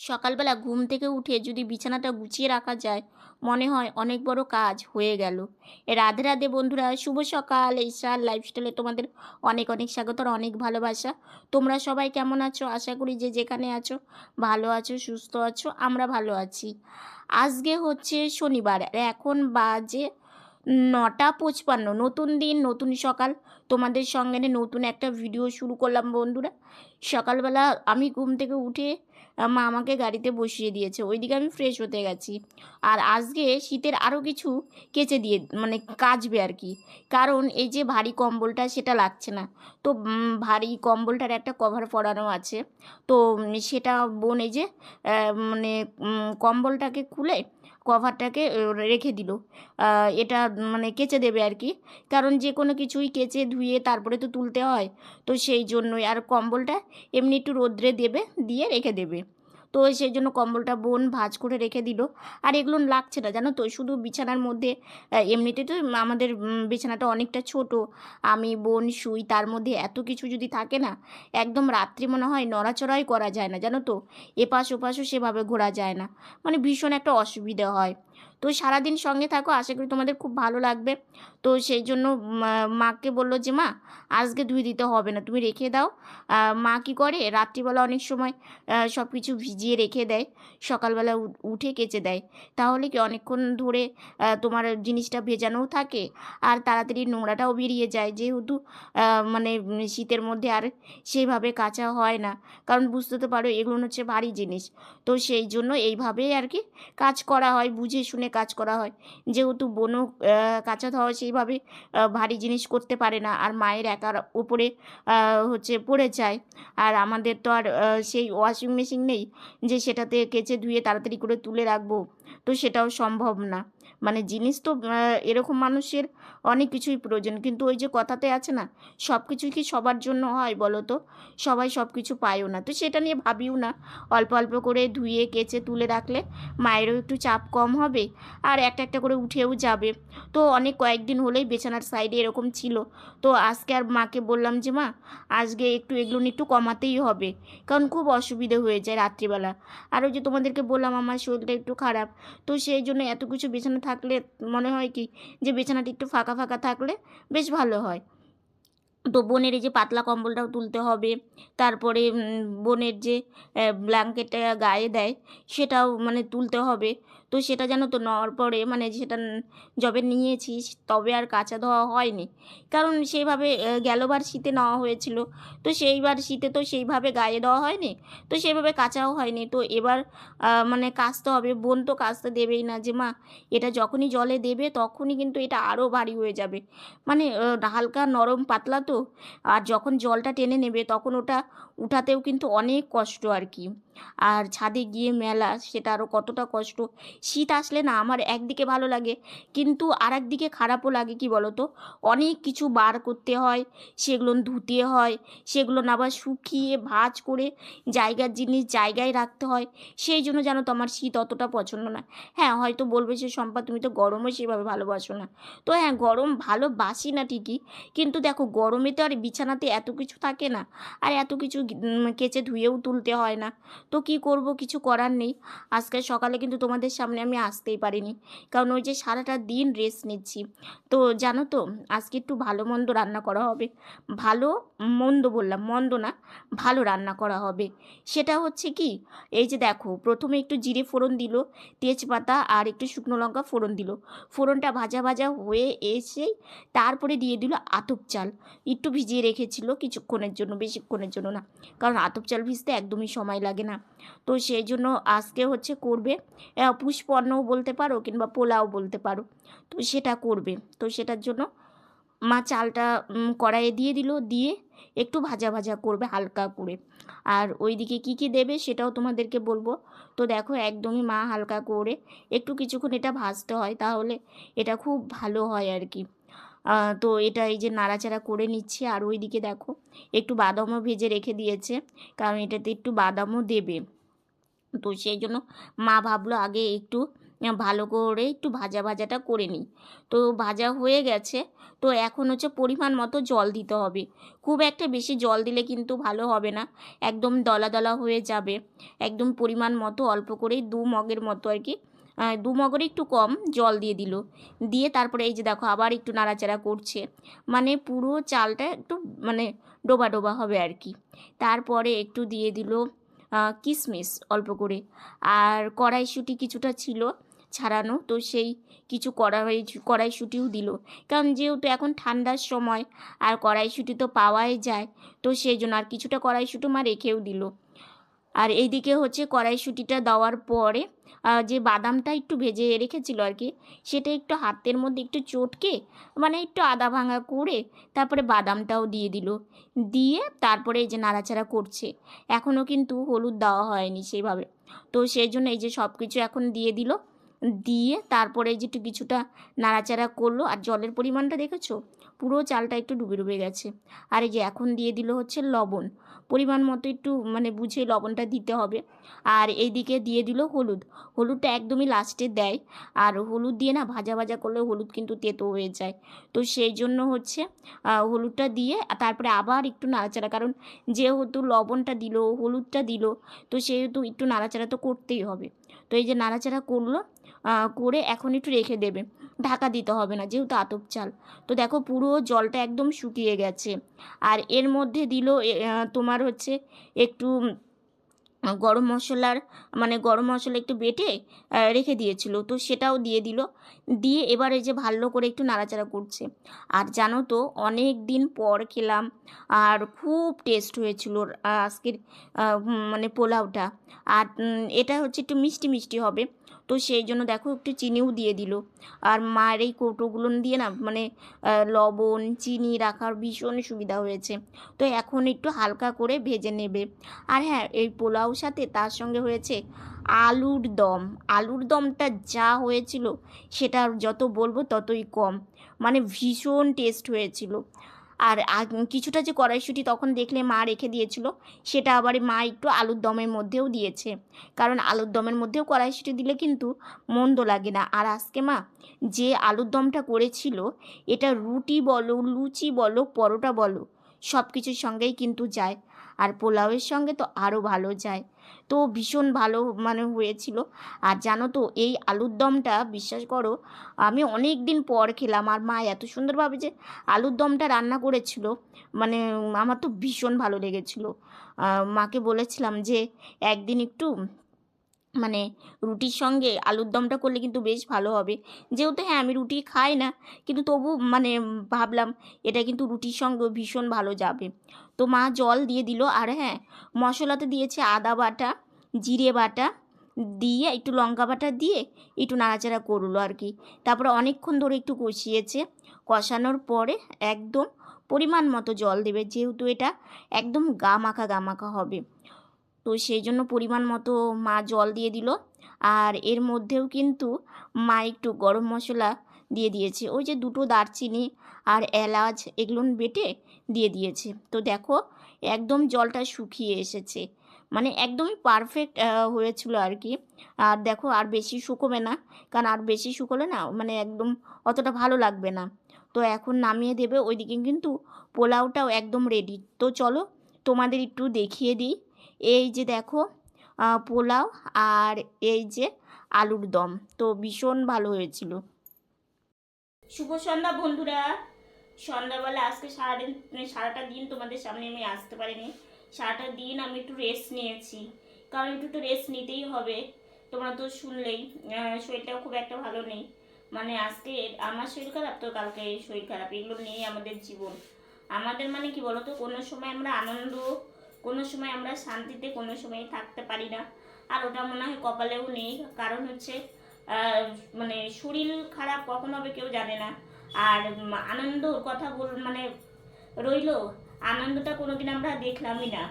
সকালবেলা ঘুম থেকে উঠে যদি বিছানাটা গুছিয়ে রাখা যায়, মনে হয় অনেক বড় কাজ হয়ে গেল। রাধে রাধে বন্ধুরা, শুভ সকাল। এই স্টার লাইফস্টাইলে তোমাদের অনেক অনেক স্বাগত আর অনেক ভালোবাসা। তোমরা সবাই কেমন আছো? আশা করি যে যেখানে আছো, ভালো আছো, সুস্থ আছো, আমরা ভালো আছি। আজকে হচ্ছে শনিবার এখন বাজে নটা পঁচপান্ন। নতুন দিন, নতুন সকাল। তোমাদের সঙ্গে নতুন একটা ভিডিও শুরু করলাম বন্ধুরা। সকালবেলা আমি ঘুম থেকে উঠে মা আমাকে গাড়িতে বসিয়ে দিয়েছে। ওইদিকে আমি ফ্রেশ হতে গেছি। আর আজকে শীতের আরও কিছু কেচে দিয়ে মানে কাচবে আর কি। কারণ এই যে ভারী কম্বলটা, সেটা লাগছে না। তো ভারী কম্বলটার একটা কভার পরানো আছে। তো সেটা বোন এই যে মানে কম্বলটাকে খুলে কভারটাকে রেখে দিল। এটা মানে কেচে দেবে আর কি। কারণ যে কোনো কিছুই কেচে ধুয়ে তারপরে তো তুলতে হয়। তো সেই জন্যই আর কম্বলটা এমনি একটু রোদ্রে দেবে, দিয়ে রেখে দেবে। তো সেই জন্য কম্বলটা বোন ভাজ করে রেখে দিল। আর এগুলো লাগছে না, জানো তো? শুধু বিছানার মধ্যে এমনিতে তো আমাদের বিছানাটা অনেকটা ছোট। আমি, বোন, শুই, তার মধ্যে এত কিছু যদি থাকে না, একদম রাত্রি মনে হয় নড়াচড়াই করা যায় না, জানো তো? এপাশ ওপাশও সেভাবে ঘোরা যায় না। মানে ভীষণ একটা অসুবিধা হয়। তো সারাদিন সঙ্গে থাকো, আশা করি তোমাদের খুব ভালো লাগবে। তো সেই জন্য মাকে বলল যে, মা, আজকে ধুয়ে দিতে হবে না, তুমি রেখে দাও। মা কী করে, রাত্রিবেলা অনেক সময় সব কিছু ভিজিয়ে রেখে দেয়, সকালবেলা উঠে কেচে দেয়। তাহলে কি অনেকক্ষণ ধরে তোমার জিনিসটা ভেজানোও থাকে, আর তাড়াতাড়ি নোংরাটাও বেরিয়ে যায়। যেহেতু মানে শীতের মধ্যে আর সেইভাবে কাঁচা হয় না, কারণ বুঝতে তো পারো এগুলো হচ্ছে ভারী জিনিস। তো সেই জন্য এইভাবেই আর কি কাজ করা হয়, বুঝে শুনে কাজ করা হয়। যেহেতু বনু কাঁচা ধোয়া সেইভাবে ভারী জিনিস করতে পারে না আর মায়ের একার ওপরে হচ্ছে পড়ে যায়। আর আমাদের তো আর সেই ওয়াশিং মেশিন নেই যে সেটাতে কেচে ধুয়ে তাড়াতাড়ি করে তুলে রাখব। তো সেটাও সম্ভব না। মানে জিনিস তো এরকম মানুষের অনেক কিছুই প্রয়োজন। কিন্তু ওই যে কথাতে আছে না সব কিছুই কি সবার জন্য হয় বলো তো? সবাই সব কিছু পায়ও না। তো সেটা নিয়ে ভাবিও না। অল্প অল্প করে ধুয়ে, কেচে, তুলে রাখলে মায়েরও একটু চাপ কম হবে আর একটা একটা করে উঠেও যাবে। তো অনেক কয়েকদিন হলেই বিছানার সাইডে এরকম ছিল। তো আজকে আর মাকে বললাম যে, মা, আজকে একটু এগুলো একটু কমাতেই হবে। কারণ খুব অসুবিধে হয়ে যায় রাত্রিবেলা। আর ওই যে তোমাদেরকে বললাম, আমার শরীরটা একটু খারাপ। তো সেই জন্য এত কিছু বিছানা থাকলে মনে হয় কি যে বিছানাটি একটু ফাঁকা ফাঁকা থাকলে বেশ ভালো হয়। তো বোনের এই যে পাতলা কম্বলটাও তুলতে হবে। তারপরে বোনের যে ব্ল্যাঙ্কেটটা গায়ে দেয়, সেটাও মানে তুলতে হবে। তো সেটা যেন তো নেওয়ার পরে মানে সেটা যবে নিয়েছি তবে আর কাঁচা ধোয়া হয়নি। কারণ সেইভাবে গেলবার শীতে নেওয়া হয়েছিল। তো সেইবার শীতে তো সেইভাবে গায়ে দেওয়া হয়নি, তো সেইভাবে কাচাও হয়নি। তো এবার মানে কাচতে হবে। বোন তো কাচতে দেবেই না যে, মা, এটা যখনই জলে দেবে, তখনই কিন্তু এটা আরও ভারী হয়ে যাবে। মানে হালকা নরম পাতলা তো? আর যখন জলটা টেনে নেবে তখন ওটা উঠাতেও কিন্তু অনেক কষ্ট আর কি। আর ছাদে গিয়ে মেলা, সেটা আরও কতটা কষ্ট? শীত আসলে না আমার একদিকে ভালো লাগে, কিন্তু আর একদিকে খারাপও লাগে, কি বলো তো অনেক কিছু বার করতে হয়, সেগুলো ধুতে হয়, সেগুলো আবার শুকিয়ে ভাঁজ করে জায়গার জিনিস জায়গায় রাখতে হয়, সেই জন্য জানো তো আমার শীত অতটা পছন্দ না। হ্যাঁ হয়তো বলবে যে সম্পা তুমি তো গরমও সেভাবে ভালোবাসো না। তো হ্যাঁ গরম ভালোবাসি না ঠিকই, কিন্তু দেখো গরমে তো আর বিছানাতে এত কিছু থাকে না। আর এত কিছু কেচে ধুয়েও তুলতে হয় না। তো কি করব? কিছু করার নেই। আজকে সকালে কিন্তু তোমাদের সামনে আমি আসতেই পারিনি। কারণ ওই যে সারাটা দিন রেস্ট নিচ্ছি। তো জানো তো, আজকে একটু ভালো মন্দ রান্না করা হবে। ভালো মন্দ বললাম, মন্দ না, ভালো রান্না করা হবে। সেটা হচ্ছে কি? এই যে দেখো, প্রথমে একটু জিরে ফোড়ন দিল, তেজপাতা আর একটু শুকনো লঙ্কা ফোড়ন দিল। ফোড়নটা ভাজা ভাজা হয়ে এসেই তারপরে দিয়ে দিল আতপ চাল। একটু ভিজিয়ে রেখেছিল কিছুক্ষণের জন্য বেশিক্ষণের জন্য না। কারণ আতপ চাল ভিজতে একদমই সময় লাগে না। তো সেই জন্য আজকে হচ্ছে করবে আহ, পুষ্পন্নও বলতে পারো কিংবা পোলাও বলতে পারো। তো সেটা করবে। তো সেটার জন্য মা চালটা কড়াইয়ে দিয়ে দিল দিয়ে একটু ভাজা ভাজা করবে হালকা করে। আর ওইদিকে কি কি দেবে সেটাও তোমাদেরকে বলব। তো দেখো একদমই মা হালকা করে একটু কিছুক্ষণ এটা ভাজতে হয় তাহলে এটা খুব ভালো হয় আর কি। তো এটা এই যে নাড়াচাড়া করে নিচ্ছে আর ওইদিকে দেখো একটু বাদামও ভেজে রেখে দিয়েছে, কারণ এটাতে একটু বাদামও দেবে। তো সেই জন্য মা ভাবলো আগে একটু ভালো করে একটু ভাজা ভাজাটা করে নিই। তো ভাজা হয়ে গেছে, তো এখন হচ্ছে পরিমাণ মতো জল দিতে হবে। খুব একটা বেশি জল দিলে কিন্তু ভালো হবে না, একদম দলা দলা হয়ে যাবে, একদম পরিমাণ মতো অল্প করেই দু মগের মতো আর কি দু মগের একটু কম জল দিয়ে দিল। দিয়ে তারপরে এই যে দেখো আবার একটু নাড়াচাড়া করছে। মানে পুরো চালটা একটু মানে ডোবা ডোবা হবে আর কি। তারপরে একটু দিয়ে দিল কিশমিশ অল্প করে। আর কড়াইশুঁটি কিছুটা ছিল ছাড়ানো, তো সেই কিছু কড়াই, কড়াইশুঁটিও দিল। কারণ যেহেতু এখন ঠান্ডার সময় আর কড়াইশুঁটি তো পাওয়াই যায়, তো সেই জন্য আর কিছুটা কড়াইশুঁটি মা রেখেও দিল। আর এইদিকে হচ্ছে কড়াইশুঁটিটা দেওয়ার পরে যে বাদামটা একটু ভেজে রেখেছিল আর কি, সেটা একটু হাতের মধ্যে একটু চটকে মানে একটু আদা ভাঙা করে তারপরে বাদামটাও দিয়ে দিল। দিয়ে তারপরে এই যে নাড়াচাড়া করছে। এখনও কিন্তু হলুদ দেওয়া হয়নি সেইভাবে। তো সেই জন্য এই যে সব কিছু এখন দিয়ে দিল। দিয়ে তারপরে যে একটু কিছুটা নাড়াচাড়া করল, আর জলের পরিমাণটা দেখেছ? পুরো চালটা একটু ডুবে ডুবে গেছে। আর এই যে এখন দিয়ে দিল হচ্ছে লবণ। পরিমাণ মতো একটু মানে বুঝে লবণটা দিতে হবে। আর এইদিকে দিয়ে দিল হলুদ। হলুদটা একদমই লাস্টে দেয়। আর হলুদ দিয়ে না ভাজা ভাজা করলে হলুদ কিন্তু তেতো হয়ে যায়। তো সেই জন্য হচ্ছে হলুদটা দিয়ে তারপরে আবার একটু নাড়াচাড়া। কারণ যেহেতু লবণটা দিল, হলুদটা দিল, তো সেহেতু একটু নাড়াচাড়া তো করতেই হবে। তো এই যে নাড়াচাড়া করল করে এখন একটু রেখে দেবে। ঢাকা দিতে হবে না, যেহেতু আতপ চাল। তো দেখো পুরো জলটা একদম শুকিয়ে গেছে। আর এর মধ্যে দিল তোমার হচ্ছে একটু গরম মশলার মানে গরম মশলা একটু বেটে রেখে দিয়েছিল। তো সেটাও দিয়ে দিল। দিয়ে এবার এই যে ভালো করে একটু নাড়াচাড়া করছে। আর জানো তো, অনেক দিন পর খেলাম, আর খুব টেস্ট হয়েছিল আজকের মানে পোলাওটা। আর এটা হচ্ছে একটু মিষ্টি মিষ্টি হবে। তো সেই জন্য দেখো একটু চিনিও দিয়ে দিল। আর মায়ের এই কৌটোগুলো দিয়ে না মানে লবণ, চিনি রাখার ভীষণ সুবিধা হয়েছে। তো এখন একটু হালকা করে ভেজে নেবে। আর হ্যাঁ এই পোলাও সাথে তার সঙ্গে হয়েছে আলুর দম। আলুর দমটা যা হয়েছিল সেটা যত বলব ততই কম। মানে ভীষণ টেস্ট হয়েছিল। আর কিছুটা যে কড়াইশুঁটি তখন দেখলে মা রেখে দিয়েছিল, সেটা আবার মা একটু আলুর দমের মধ্যেও দিয়েছে। কারণ আলুর দমের মধ্যেও কড়াইশুঁটি দিলে কিন্তু মন্দ লাগে না। আর আজকে মা যে আলুর দমটা করেছিল, এটা রুটি বলো, লুচি বলো, পরোটা বলো সব কিছুর সঙ্গেই কিন্তু যায়। আর পোলাওয়ের সঙ্গে তো আরও ভালো যায়। তো ভীষণ ভালো মানে হয়েছিল। আর জানো তো, এই আলুর দমটা, বিশ্বাস করো, আমি অনেক দিন পর খেলাম। আর মা এত সুন্দরভাবে যে আলুর দমটা রান্না করেছিল মানে আমার তো ভীষণ ভালো লেগেছিল। মাকে বলেছিলাম যে একদিন একটু মানে রুটির সঙ্গে আলুর দমটা করলে কিন্তু বেশ ভালো হবে। যেহেতু হ্যাঁ আমি রুটি খাই না, কিন্তু তবু মানে ভাবলাম, এটা কিন্তু রুটির সঙ্গে ভীষণ ভালো যাবে। তো মা জল দিয়ে দিল। আর হ্যাঁ মশলাতে দিয়েছে আদা বাটা, জিরে বাটা দিয়ে একটু লঙ্কা বাটা দিয়ে একটু নাড়াচাড়া করল আর কি। তারপরে অনেকক্ষণ ধরে একটু কষিয়েছে। কষানোর পরে একদম পরিমাণ মতো জল দেবে। যেহেতু এটা একদম গা মাখা গা মাখা হবে। তো সেই জন্য পরিমাণ মতো মা জল দিয়ে দিল। আর এর মধ্যেও কিন্তু মা একটু গরম মশলা দিয়ে দিয়েছে। ওই যে দুটো দারচিনি আর এলাচ এগুলো বেটে দিয়ে দিয়েছে। তো দেখো, একদম জলটা শুকিয়ে এসেছে। মানে একদমই পারফেক্ট হয়েছিল আর কি আর দেখো, আর বেশি শুকোবে না। কারণ আর বেশি শুকোলে না মানে একদম অতটা ভালো লাগবে না। তো এখন নামিয়ে দেবে, ওইদিকে কিন্তু পোলাওটাও একদম রেডি তো চলো, তোমাদের একটু দেখিয়ে দিই। এই যে দেখো পোলাও আর এই যে আলুর দম। তো ভীষণ ভালো হয়েছিল। শুভ সন্ধ্যা বন্ধুরা। সন্ধ্যাবেলা, আজকে সারাদিন মানে সারাটা দিন তোমাদের সামনে আমি আসতে পারিনি। সারাটা দিন আমি একটু রেস্ট নিয়েছি। কারণ একটু তো রেস্ট নিতেই হবে। তোমরা তো শুনলেই শরীরটাও খুব একটা ভালো নেই। মানে আজকে আমার শরীর খারাপ তো, কালকে শরীর খারাপ। এগুলো নিয়েই আমাদের জীবন। আমাদের মানে কি বলতো, কোনো সময় আমরা আনন্দ, কোনো সময় আমরা শান্তিতে, কোনো সময় থাকতে পারি না। আর ওটা মনে হয় কপালেও নেই। কারণ হচ্ছে মানে শরীর খারাপ কখন হবে কেউ জানে না। আর উম, আনন্দর কথা বল মানে রইল। আনন্দটা কোনোদিন আমরা দেখলামই না।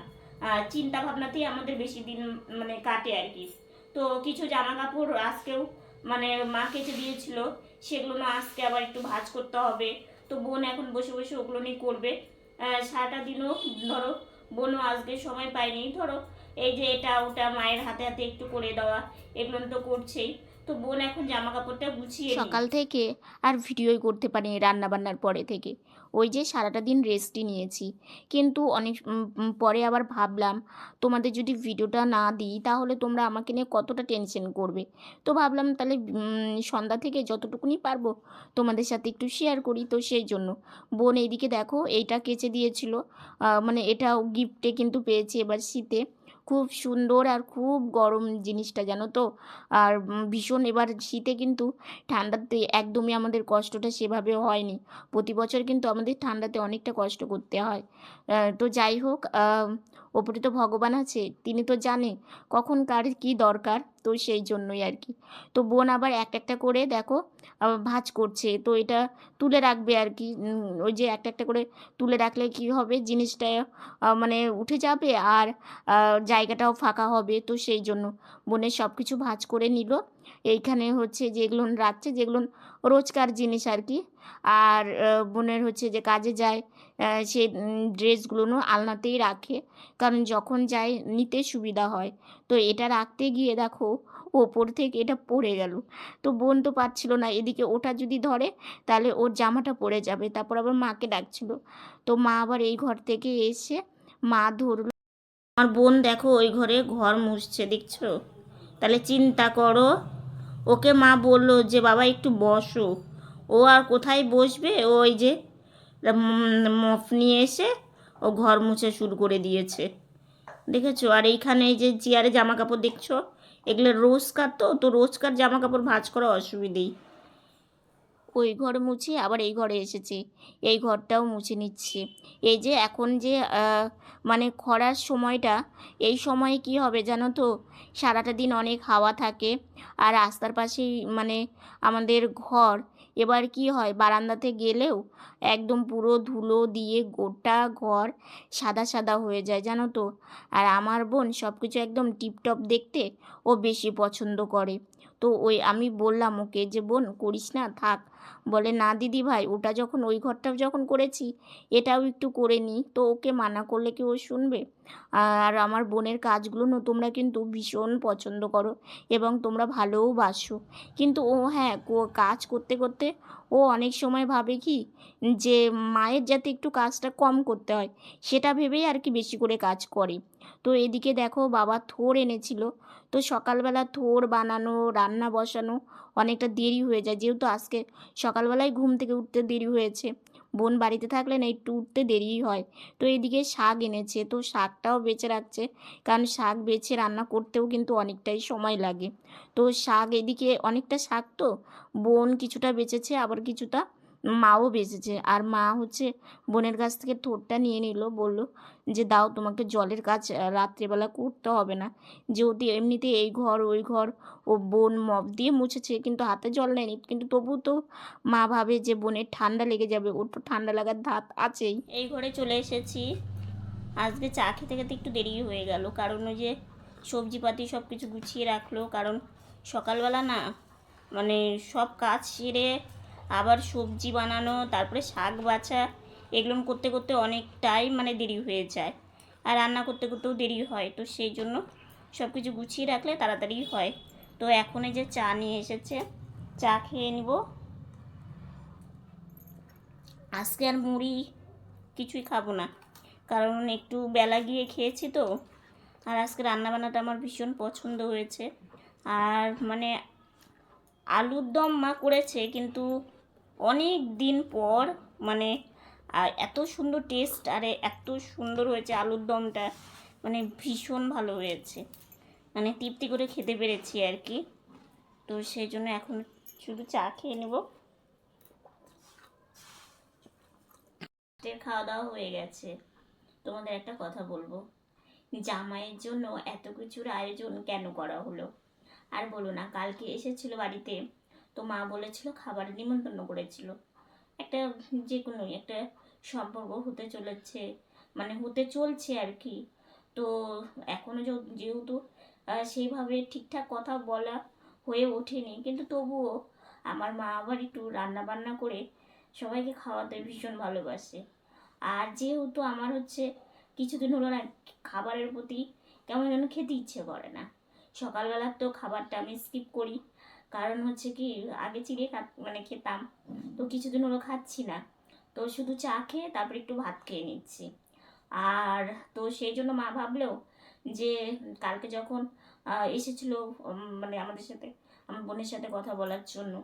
চিন্তা ভাবনাতেই আমাদের বেশি দিন মানে কাটে আর কি। তো কিছু জামা কাপড় আজকেও মানে মা কেচে দিয়েছিল সেগুলো না আজকে আবার একটু ভাজ করতে হবে। তো বোন এখন বসে বসে ওগুলো নিয়ে করবে। সারাটা দিনও ধরো বোনও আজকে সময় পায়নি। ধরো এই যে এটা ওটা মায়ের হাতে হাতে একটু করে দেওয়া এগুলো তো করছেই। তো বোন এখন জামা কাপড়টা গুছিয়ে সকাল থেকে আর ভিডিওই করতে পারিনি রান্না বান্নার পরে থেকে। ওই যে সারাটা দিন রেস্টই নিয়েছি। কিন্তু অনেক পরে আবার ভাবলাম, তোমাদের যদি ভিডিওটা না দিই তাহলে তোমরা আমাকে নিয়ে কতটা টেনশন করবে? তো ভাবলাম তাহলে সন্ধ্যা থেকে যতটুকুনি পারব তোমাদের সাথে একটু শেয়ার করি তো সেই জন্য। বোন এইদিকে দেখো, এইটা কেচে দিয়েছিল। মানে এটাও গিফটে কিন্তু পেয়েছি এবার শীতে। খুব সুন্দর আর খুব গরম জিনিসটা, জানো তো? আর ভীষণ এবার শীতে কিন্তু ঠান্ডাতে একদমই আমাদের কষ্টটা সেভাবে হয়নি। প্রতি বছর কিন্তু আমাদের ঠান্ডাতে অনেকটা কষ্ট করতে হয়। তো যাই হোক ওপরে তো ভগবান আছে, তিনি তো জানে কখন কার কী দরকার। তো সেই জন্যই আর কি। তো বোন আবার একটা একটা করে দেখো ভাঁজ করছে। তো এটা তুলে রাখবে আর কি। ওই যে একটা একটা করে তুলে রাখলে কি হবে? জিনিসটা মানে উঠে যাবে আর জায়গাটাও ফাঁকা হবে। তো সেই জন্য বোনের সব কিছু ভাঁজ করে নিল। এইখানে হচ্ছে যেগুলো রাখছে, যেগুলো রোজকার জিনিস আর কি। আর বোনের হচ্ছে যে কাজে যায় সে ড্রেসগুলো আলনাতেই রাখে। কারণ যখন যায়, নিতে সুবিধা হয়। তো এটা রাখতে গিয়ে দেখো ওপর থেকে এটা পড়ে গেল। তো বোন তো পারছিল না, এদিকে ওটা যদি ধরে তাহলে ওর জামাটা পড়ে যাবে, তারপর আবার মাকে ডাকছিল। তো মা আবার এই ঘর থেকে এসে মা ধরলো। আমার বোন দেখো ওই ঘরে ঘর মুছছে, দেখছ? তাহলে চিন্তা করো, ওকে মা বলল যে, বাবা, একটু বসো। ও আর কোথায় বসবে? ওই যে মফ নিয়ে এসে ও ঘর মুছে শুরু করে দিয়েছে। দেখেছ? আর এইখানে এই যে চেয়ারে জামা কাপড় দেখছ? এগুলো রোজকার তো তো রোজকার জামা কাপড় ভাঁজ করা অসুবিধেই। ওই ঘর মুছে, আবার এই ঘরে এসেছি। এই ঘরটাও মুছে নিচ্ছি। এই যে এখন যে মানে খরার সময়টা, এই সময়ে কি হবে জানো তো? সারাটা দিন অনেক হাওয়া থাকে, আর রাস্তার পাশেই মানে আমাদের ঘর এবার কি হয়? বারান্দাতে গেলেও একদম পুরো ধুলো দিয়ে গোটা ঘর সাদা সাদা হয়ে যায়, জানো তো। আর আমার বোন সব কিছু একদম টিপটপ দেখতে ও বেশি পছন্দ করে। তো ওই আমি বললাম ওকে যে, বোন, করিস না, থাক। বলে, না দিদি ভাই, ওটা যখন ওই ঘরটাও যখন করেছি, এটাও একটু করে নিই। তো ওকে মানা করলে কি ও শুনবে? আর আমার বোনের কাজগুলো তোমরা কিন্তু ভীষণ পছন্দ করো এবং তোমরা ভালোও বাসো। কিন্তু ও হ্যাঁ কাজ করতে করতে ও অনেক সময় ভাবে কি যে মায়ের যাতে একটু কাজটা কম করতে হয়, সেটা ভেবেই আর কি বেশি করে কাজ করে। তো এদিকে দেখো বাবা থোর এনেছিল। তো সকালবেলা থোর বানানো, রান্না বসানো অনেকটা দেরি হয়ে যায়। যেহেতু আজকে সকালবেলায় ঘুম থেকে উঠতে দেরি হয়েছে। বোন বাড়িতে থাকলে না একটু উঠতে দেরিই হয়। তো এদিকে শাক এনেছে, তো শাকটাও বেছে রাখছে। কারণ শাক বেছে রান্না করতেও কিন্তু অনেকটাই সময় লাগে। তো শাক এদিকে অনেকটা শাক তো? বোন কিছুটা বেঁচেছে, আবার কিছুটা মাও বেঁচেছে। আর মা হচ্ছে বোনের কাছ থেকে ঠোঁটটা নিয়ে নিল, বলল যে, দাও, তোমাকে জলের কাজ রাত্রিবেলা করতে হবে না। যেহেতু এমনিতে এই ঘর, ওই ঘর, ও বোন মপ দিয়ে মুছেছে, কিন্তু হাতে জল নেয়নি। কিন্তু তবু তো মা ভাবে যে, বোনের ঠান্ডা লেগে যাবে, ওর তো ঠান্ডা লাগার ধাত আছেই। এই ঘরে চলে এসেছি। আজকে চা খেতে খেতে একটু দেরি হয়ে গেল। কারণ ওই যে সবজিপাতি সব কিছু গুছিয়ে রাখল। কারণ সকালবেলা না মানে সব কাজ সেরে আবার সবজি বানানো, তারপরে শাক বাছা, এগুলো করতে করতে অনেকটাই মানে দেরি হয়ে যায়। আর রান্না করতে করতেও দেরি হয়, তো সেই জন্য সব কিছু গুছিয়ে রাখলে তাড়াতাড়ি হয়। তো এখন এই যে চা নিয়ে এসেছে, চা খেয়ে নিব। আজকে আর মুড়ি কিছুই খাব না, কারণ একটু বেলা গিয়ে খেয়েছি তো। আর আজকে রান্না রান্নাবান্নাটা আমার ভীষণ পছন্দ হয়েছে। আর মানে আলুর দম মা করেছে, কিন্তু অনেক দিন পর মানে আর এত সুন্দর টেস্ট আর এত সুন্দর হয়েছে আলুর দমটা। মানে ভীষণ ভালো হয়েছে। মানে তৃপ্তি করে খেতে পেরেছি আর কি। তো সেই জন্য এখন শুধু চা খেয়ে নেব। খাওয়া দাওয়া হয়ে গেছে। তোমাদের একটা কথা বলব। জামাইয়ের জন্য এত কিছুর আয়োজন কেন করা হলো? আর বলো না, কালকে এসেছিল বাড়িতে। তো মা বলেছিল খাবারের নিমন্ত্রণ করেছিল। একটা যে কোনো একটা সম্পর্ক হতে চলেছে মানে হতে চলছে আর কি। তো এখনও যেহেতু সেইভাবে ঠিকঠাক কথা বলা হয়ে ওঠেনি, কিন্তু তবুও আমার মা আবার একটু রান্না বান্না করে সবাইকে খাওয়াতে ভীষণ ভালোবাসে। আর যেহেতু আমার হচ্ছে কিছুদিন হলো না খাবারের প্রতি কেমন যেন খেতে ইচ্ছে করে না। সকালবেলার তো খাবারটা আমি স্কিপ করি। কারণ হচ্ছে কি, আগে চিড়ে মানে খেতাম। তো কিছুদিন হলো খাচ্ছি না। তো শুধু চা খেয়ে তারপর একটু ভাত খেয়ে নিচ্ছি। আর তো সেই জন্য মা ভাবলেও যে, কালকে যখন এসেছিল মানে আমাদের সাথে, আমার বোনের সাথে কথা বলার জন্য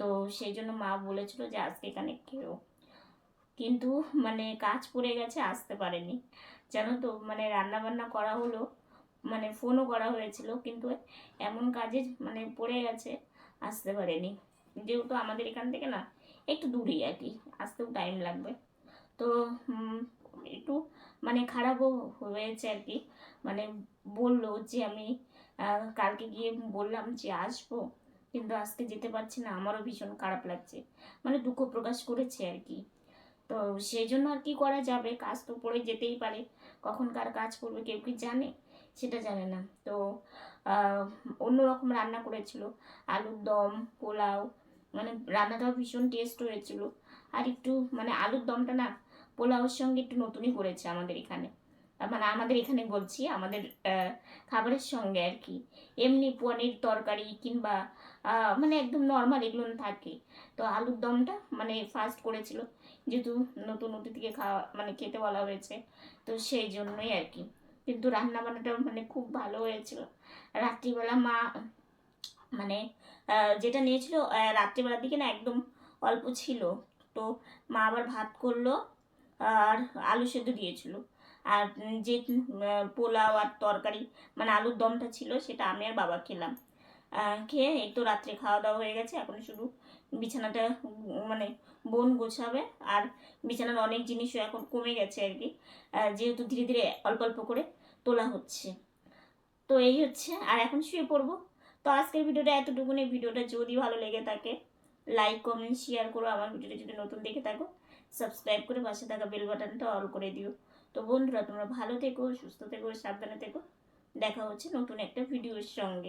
তো সেই জন্য মা বলেছিল যে, আজকে এখানে খেও কিন্তু মানে কাজ পড়ে গেছে, আসতে পারেনি। জানো তো মানে রান্না বান্না করা হলো মানে ফোনও করা হয়েছিল, কিন্তু এমন কাজে মানে পড়ে গেছে, আসতে পারেনি। যেহেতু আমাদের এখান থেকে না, একটু দূরেই আর কি, আসতেও টাইম লাগবে। তো একটু মানে খারাপও হয়েছে আর কি। মানে বলল যে আমি কালকে গিয়ে বললাম যে আসব, কিন্তু আজকে যেতে পারছি না, আমারও ভীষণ খারাপ লাগছে। মানে দুঃখ প্রকাশ করেছে আর কি। তো সেই জন্য আর কি করা যাবে, কাজ তো পড়ে যেতেই পারে। কখন কার কাজ করবে কেউ কি জানে? সেটা জানে না। তো অন্যরকম রান্না করেছিল। আলুর দম, পোলাও মানে রান্নাটাও ভীষণ টেস্ট হয়েছিল। আর একটু মানে আলুর দমটা না পোলাওর সঙ্গে একটু নতুনই করেছে আমাদের এখানে। মানে আমাদের এখানে বলছি, আমাদের খাবারের সঙ্গে আর কি। এমনি পনির তরকারি কিংবা মানে একদম নর্মাল এগুলো থাকে। তো আলুর দমটা মানে ফার্স্ট করেছিল। যেহেতু নতুন অতিথিকে খাওয়া মানে খেতে বলা হয়েছে। তো সেই জন্যই আর কি। কিন্তু রান্না বান্নাটা মানে খুব ভালো হয়েছিল। রাত্রিবেলা মা মানে যেটা নিয়েছিল রাত্রিবেলার দিকে না একদম অল্প ছিল। তো মা আবার ভাত করল আর আলু সেদ্ধ দিয়েছিল। আর যে পোলাও আর তরকারি মানে আলুর দমটা ছিল, সেটা আমি আর বাবা খেলাম। খেয়ে এই তো রাত্রে খাওয়া দাওয়া হয়ে গেছে। এখন শুধু বিছানাটা মানে বোন গোছাবে আর বিছানার অনেক জিনিসও এখন কমে গেছে আর কি। যেহেতু ধীরে ধীরে অল্প অল্প করে তোলা হচ্ছে। তো এই হচ্ছে, আর এখন শুয়ে পড়ব। তো আজকের ভিডিওটা এতটুকুনি। ভিডিওটা যদি ভালো লেগে থাকে লাইক কমেন্ট শেয়ার করো। আমার ভিডিওটা যদি নতুন দেখে থাকো সাবস্ক্রাইব করে পাশে থাকা বেল বাটনটা অল করে দিও। তো বন্ধুরা, তোমরা ভালো থেকো, সুস্থ থেকো, সাবধানে থেকো। দেখা হচ্ছে নতুন একটা ভিডিওর সঙ্গে।